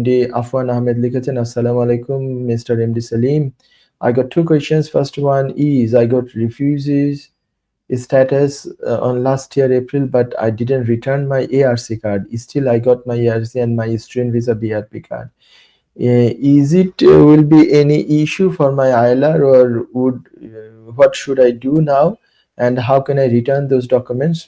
MD Afwan Ahmed লিখেছেন আসসালামু আলাইকুম mister MD Salim I got two questions. First one is I got refugees status uh, on last year April, but I didn't return my ARC card. Still, I got my ARC and my student visa BRP card. Uh, is it uh, will be any issue for my ILR or would uh, what should I do now and how can I return those documents?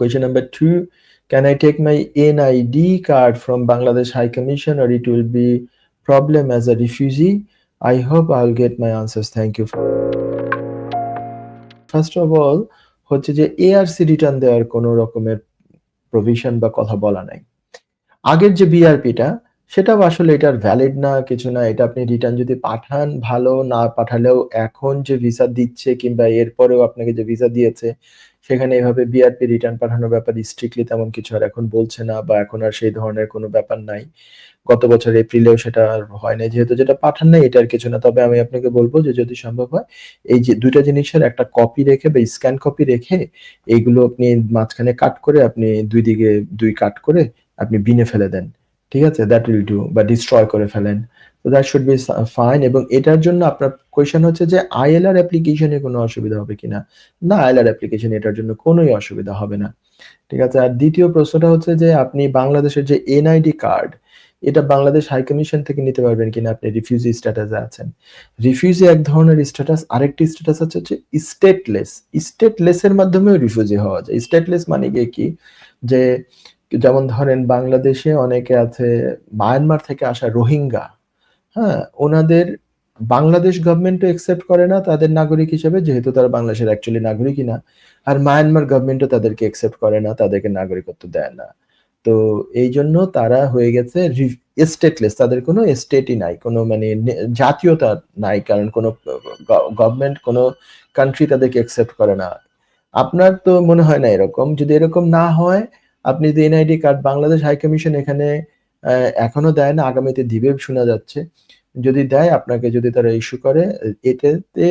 Question number two: Can I take my NID card from Bangladesh High Commission or it will be problem as a refugee? I hope I'll get my answers. Thank you. First of all হচ্ছে যে ARC return দেওয়ার কোনো রকমের provision বা কথা বলা নাই আগের যে বিআরপিটা সেটাও আসলে এটার ভ্যালিড না, কিছু না এটা আপনি রিটার্ন যদি পাঠান, ভালো না পাঠালেও এখন যে ভিসা দিচ্ছে কিংবা এরপরেও আপনাকে যে ভিসা দিয়েছে সেখানে এভাবে বিআরপি রিটার্ন পাঠানোর ব্যাপারে স্ট্রিক্টলি তেমন কিছু আর এখন বলছে না বা এখন আর সেই ধরনের কোনো ব্যাপার নাই। গত বছর এপ্রিলেও সেটা আর হয় না যেহেতু যেটা পাঠান নাই এটার কিছু না। তবে আমি আপনাকে বলব যে যদি সম্ভব হয়, এই যে দুইটা জিনিসের একটা কপি রেখে বা স্ক্যান কপি রেখে এইগুলো আপনি মাঝখানে কাট করে আপনি দুই দিকে, দুই কাট করে আপনি বিনে ফেলে দেন। ঠিক আছে? দ্যাট উইল ডু বা ডিস্ট্রয় করে ফেলেন। তো দ্যাট শুড বি ফাইন এবং এটার জন্য আপনার কোয়েশ্চেন হচ্ছে যে আইএলআর অ্যাপ্লিকেশনে কোনো অসুবিধা হবে কিনা না? আইএলআর অ্যাপ্লিকেশন এটার জন্য কোনোই অসুবিধা হবে না। ঠিক আছে? আর দ্বিতীয় প্রশ্নটা হচ্ছে যে, আপনি বাংলাদেশের যে এনআইডি কার্ড এটা বাংলাদেশ হাই কমিশন থেকে নিতে পারবেন কিনা? আপনি রিফিউজি স্ট্যাটাসে আছেন। রিফিউজি এক ধরনের স্ট্যাটাস আরেকটি স্ট্যাটাস হচ্ছে হচ্ছে স্টেটলেস স্টেটলেসের মাধ্যমেও রিফিউজি হওয়া যায়। স্টেটলেস মানে গিয়ে কি? যে যেমন ধরেন বাংলাদেশে অনেকে আছে, মায়ানমার থেকে আসা রোহিঙ্গা হ্যাঁ ওনাদের বাংলাদেশ গভর্নমেন্টও একসেপ্ট করে না তাদের নাগরিক হিসেবে, যেহেতু তারা বাংলাদেশের অ্যাকচুয়ালি নাগরিকই না, আর মায়ানমার গভর্নমেন্টও তাদেরকে একসেপ্ট করে না, তাদেরকে নাগরিকত্ব দেয় না। তো এই জন্য তারা হয়ে গেছে স্টেটলেস তাদের কোনো স্টেটই নাই, কোনো মানে জাতীয়তা নাই, কারণ কোনো গভর্নমেন্ট কোনো কান্ট্রি তাদেরকে একসেপ্ট করে না। আপনার তো মনে হয় না এরকম, যদি এরকম না হয় আপনি যদি NID card Bangladesh high commission এখানে এখনও দেয় না, আগামীতে দিবে শোনা যাচ্ছে। যদি দেয়, আপনাকে যদি তারা ইস্যু করে, এটাতে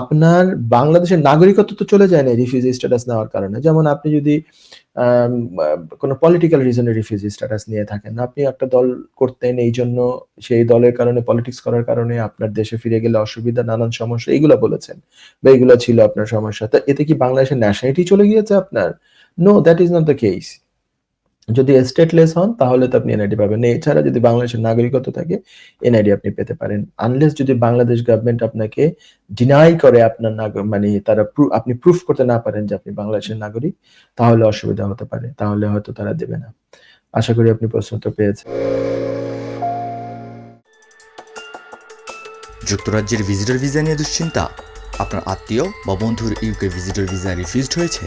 আপনার বাংলাদেশের নাগরিকত্ব তো চলে যায় না রিফিউজি স্ট্যাটাস নেওয়ার কারণে। যেমন আপনি যদি কোনো পলিটিক্যাল রিজনে রিফিউজি স্ট্যাটাস নিয়ে থাকেন, আপনি একটা দল করতেন, এই জন্য সেই দলের কারণে পলিটিক্স করার কারণে আপনার দেশে ফিরে গেলে অসুবিধা, নানান সমস্যা, এগুলো বলেছেন। বা এগুলো ছিল আপনার সমস্যা। তা এতে কি বাংলাদেশের ন্যাশনালিটি চলে গিয়েছে আপনার? No that is not the case যদি স্টেটলেস হন, তাহলে তো আপনি এনআইডি পাবেন। এছাড়া যদি বাংলাদেশের নাগরিকত্ব থাকে এনআইডি আপনি পেতে পারেন। আনলেস যদি বাংলাদেশ গভর্নমেন্ট আপনাকে ডিনাই করে আপনার মানে তারা আপনি প্রুফ করতে না পারেন যে আপনি বাংলাদেশের নাগরিক, তাহলে অসুবিধা হতে পারে। তাহলে হয়তো তারা দেবে না। আশা করি আপনি প্রশ্ন তো পেয়েছেন। যুক্তরাজ্যের ভিজিটর ভিসা নিয়ে দুশ্চিন্তা। আপনার আত্মীয় বা বন্ধুর ইউকে ভিজিটর ভিসা রিফিউজড হয়েছে।